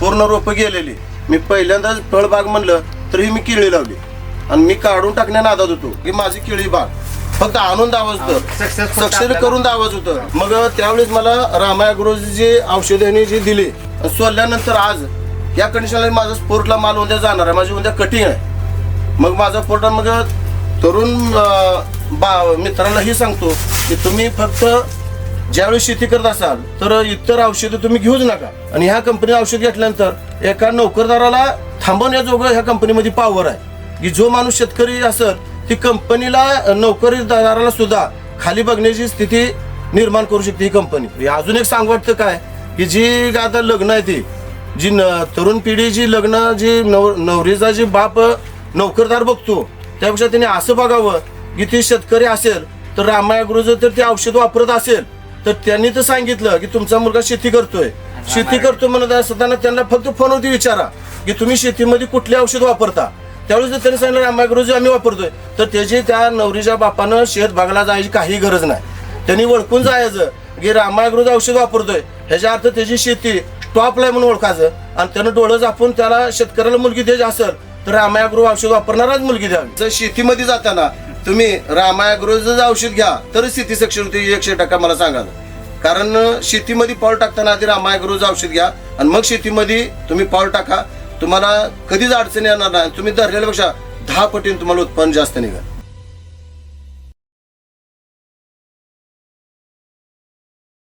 पूर्ण रोपं गेलेली. मी पहिल्यांदाच फळबाग म्हणलं तरी मी केळी लावली. आणि मी काढून टाकण्या नादात होतो की माझी केळी बाग. फक्त आणून दावाच होतं सक्सेस करून दावाच होतं. मग त्यावेळेस मला रामायग्रोजी जे औषधाने जी दिली सोडल्यानंतर आज या कंडिशनला माझा स्पोर्टला माल उद्या जाणार आहे. माझी उद्या कटिंग आहे. मग माझा पोर्टल मग तरुण बा मित्रांनाही सांगतो की तुम्ही फक्त ज्यावेळी शेती करत असाल तर इतर औषधं तुम्ही घेऊच नका. आणि ह्या कंपनी औषध घेतल्यानंतर एका नोकरदाराला थांबवण्याजोगं ह्या कंपनीमध्ये पॉवर आहे. की जो माणूस शेतकरी असेल ती कंपनीला नोकरीदाराला सुद्धा खाली बघण्याची स्थिती निर्माण करू शकते ही कंपनी म्हणजे अजून एक सांग वाटतं काय? की जी आता लग्न आहे ती जी न- तरुण पिढी जी लग्न जी नव नवरीचा जी बाप नोकरदार बघतो त्यापेक्षा त्याने असं बघावं की ती शेतकरी असेल तर रामायगृहचं तर ते औषध वापरत असेल. तर त्यांनी तर सांगितलं की तुमचा मुलगा शेती करतोय. शेती करतो म्हणत असताना त्यांना फक्त फोनवरती विचारा की तुम्ही शेतीमध्ये कुठले औषध वापरता. त्यावेळेस जर त्यांनी सांगितलं रामायगृह आम्ही वापरतोय. तर त्याची त्या नवरीच्या बापानं शेत भागाला जायची काही गरज नाही. त्यांनी ओळखून जायचं की रामायगृह औषध वापरतोय. ह्याच्या अर्थ त्याची शेती टॉपला आहे म्हणून ओळखायचं. आणि त्यानं डोळं झापून त्याला शेतकऱ्याला मुलगी द्यायची असेल तर रामायगृह औषध वापरणाराच मुलगी द्यावी. जर शेतीमध्ये जाताना तुम्ही रामायगृहचं औषध घ्या तरच शेती सक्षम होते एकशे टक्का मला सांगा कारण शेतीमध्ये पाऊल टाकताना आधी रामायगृहचं औषध घ्या आणि मग शेतीमध्ये तुम्ही पाऊल टाका. तुम्हाला कधीच अडचणी येणार नाही. तुम्ही धरलेल्यापेक्षा दहा पटीने तुम्हाला उत्पन्न जास्त निघाल.